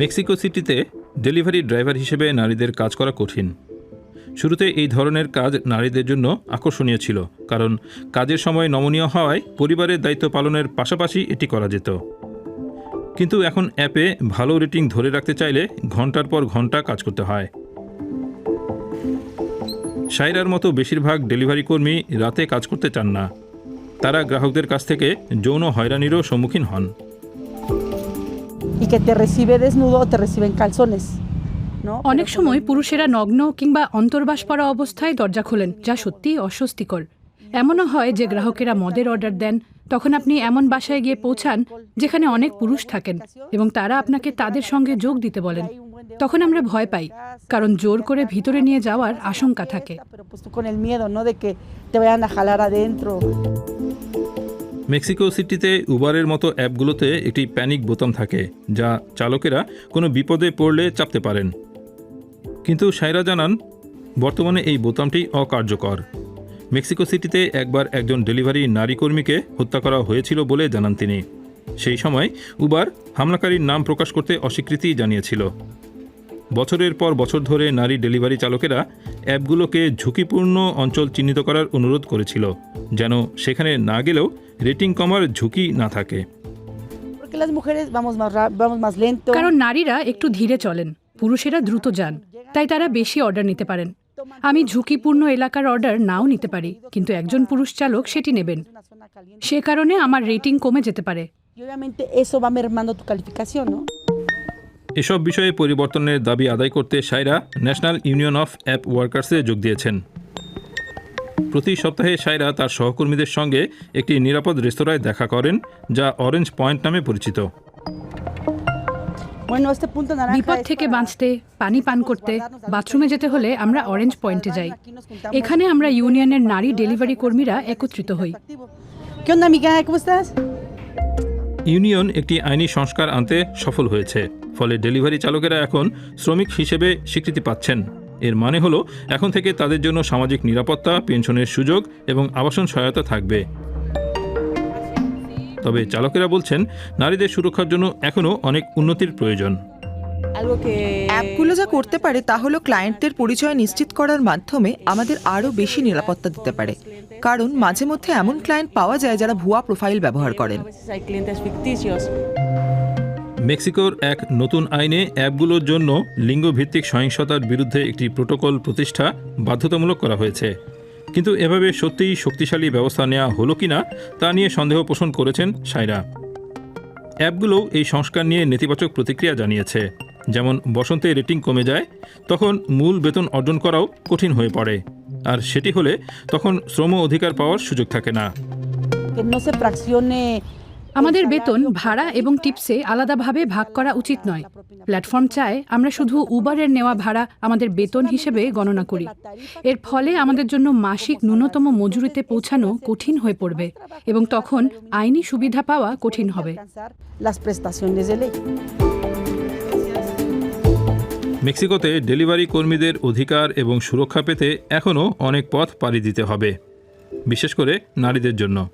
Mexico সিটিতে delivery driver হিসেবে নারীদের কাজ করা কঠিন। শুরুতে এই ধরনের কাজ নারীদের জন্য আকর্ষণীয় ছিল, কারণ কাজের সময় নমনীয় হওয়ায় পরিবারের দায়িত্ব পালনের পাশাপাশি এটি করা যেত। কিন্তু এখন অ্যাপে ভালো রেটিং ধরে রাখতে চাইলে ঘণ্টার পর ঘণ্টা কাজ করতে হয়। সাইরার মতো বেশিরভাগ ডেলিভারি কর্মী রাতে কাজ করতে চান না। তারা গ্রাহকদের কাছ থেকে যৌন হয়রানিরও সম্মুখীন হন। Y que te recibe desnudo o te recibe en calzones. অনেক সময় পুরুষেরা নগ্ন কিংবা অন্তর্বাস পরা অবস্থায় দরজা খোলেন যা সত্যিই অস্বস্তিকর। এমনও হয় যে গ্রাহকেরা মদের অর্ডার দেন তখন আপনি এমন বাসায় গিয়ে পৌঁছান যেখানে অনেক পুরুষ থাকেন এবং তারা আপনাকে তাদের সঙ্গে যোগ দিতে বলেন। তখন আমরা ভয় পাই কারণ জোর করে ভিতরে নিয়ে যাওয়ার আশঙ্কা থাকে। মেক্সিকো সিটিতে উবারের মতো অ্যাপগুলোতে একটি প্যানিক বোতাম থাকে, যা চালকেরা কোনো বিপদে পড়লে চাপতে পারেন। কিন্তু সাইরা জানান, বর্তমানে এই বোতামটি অকার্যকর। মেক্সিকো সিটিতে একবার একজন ডেলিভারি নারী কর্মীকে হত্যা করা হয়েছিল বলে জানান তিনি। সেই সময় উবার হামলাকারীর নাম প্রকাশ করতে অস্বীকৃতি জানিয়েছিল। বছরের পর বছর ধরে নারী ডেলিভারি চালকেরা অ্যাপগুলোকে ঝুঁকিপূর্ণ অঞ্চল চিহ্নিত করার অনুরোধ করেছিল যেন সেখানে না গেলেও রেটিং কমার ঝুঁকি না থাকে. কারণ নারীরা একটু ধীরে চলেন পুরুষেরা দ্রুত যান তাই তারা বেশি অর্ডার নিতে পারেন আমি ঝুঁকিপূর্ণ এলাকার অর্ডার নাও নিতে পারি কিন্তু একজন পুরুষ চালক সেটি নেবেন. সে কারণে আমার রেটিং কমে যেতে পারে এসব বিষয়ে পরিবর্তনের দাবি আদায় করতে Saira national union of app ওয়ার্কার্সে যোগ দিয়েছেন। প্রতি সপ্তাহে সাইরা তার সহকর্মীদের সঙ্গে একটি নিরাপদ রেস্তোরাঁয় দেখা করেন যা অরেঞ্জ পয়েন্ট নামে পরিচিত। Bueno, este punto naranja বিপদ থেকে বাঁচতে পানি পান করতে বাথরুমে যেতে হলে আমরা অরেঞ্জ পয়েন্টে যাই. এখানে আমরা ইউনিয়নের নারী ডেলিভারি কর্মীরা একত্রিত হই. ইউনিয়ন একটি আইনি সংস্কার আনতে সফল হয়েছে। ফলে ডেলিভারি চালকেরা এখন শ্রমিক হিসেবে স্বীকৃতি পাচ্ছেন। এর মানে হলো এখন থেকে তাদের জন্য সামাজিক নিরাপত্তা পেনশনের সুযোগ এবং আবাসন সহায়তা থাকবে। তবে চালকেরা বলছেন নারীদের সুরক্ষার জন্য এখনও অনেক উন্নতির প্রয়োজন। অ্যাপগুলো যা করতে পারে তা হলো ক্লায়েন্টদের পরিচয় নিশ্চিত করার মাধ্যমে আমাদের আরও বেশি নিরাপত্তা দিতে পারে। কারণ মাঝে মধ্যে এমন ক্লায়েন্ট পাওয়া যায় যারা ভুয়া প্রোফাইল ব্যবহার করেন। মেক্সিকোর এক নতুন আইনে অ্যাপগুলোর জন্য লিঙ্গভিত্তিক সহিংসতার বিরুদ্ধে একটি প্রোটোকল প্রতিষ্ঠা বাধ্যতামূলক করা হয়েছে। কিন্তু এভাবে সত্যিই শক্তিশালী ব্যবস্থা নেওয়া হলো কিনা তা নিয়ে সন্দেহ পোষণ করেছেন সাইরা। অ্যাপগুলো এই সংস্কার নিয়ে নেতিবাচক প্রতিক্রিয়া জানিয়েছে। যেমন বসন্তে রেটিং কমে যায়, তখন মূল বেতন অর্জন করাও কঠিন হয়ে পড়ে। আর সেটি হলে তখন শ্রম অধিকার পাওয়ার সুযোগ থাকে না। আমাদের বেতন ভাড়া এবং টিপসে আলাদাভাবে ভাগ করা উচিত নয়। প্ল্যাটফর্ম চায় আমরা শুধু উবারের নেওয়া ভাড়া আমাদের বেতন হিসেবে গণনা করি। এর ফলে আমাদের জন্য মাসিক ন্যূনতম মজুরিতে পৌঁছানো কঠিন হয়ে পড়বে এবং তখন আইনি সুবিধা পাওয়া কঠিন হবে. মেক্সিকোতে ডেলিভারি কর্মীদের অধিকার এবং সুরক্ষা পেতে এখনও অনেক পথ পাড়ি দিতে হবে বিশেষ করে নারীদের জন্য।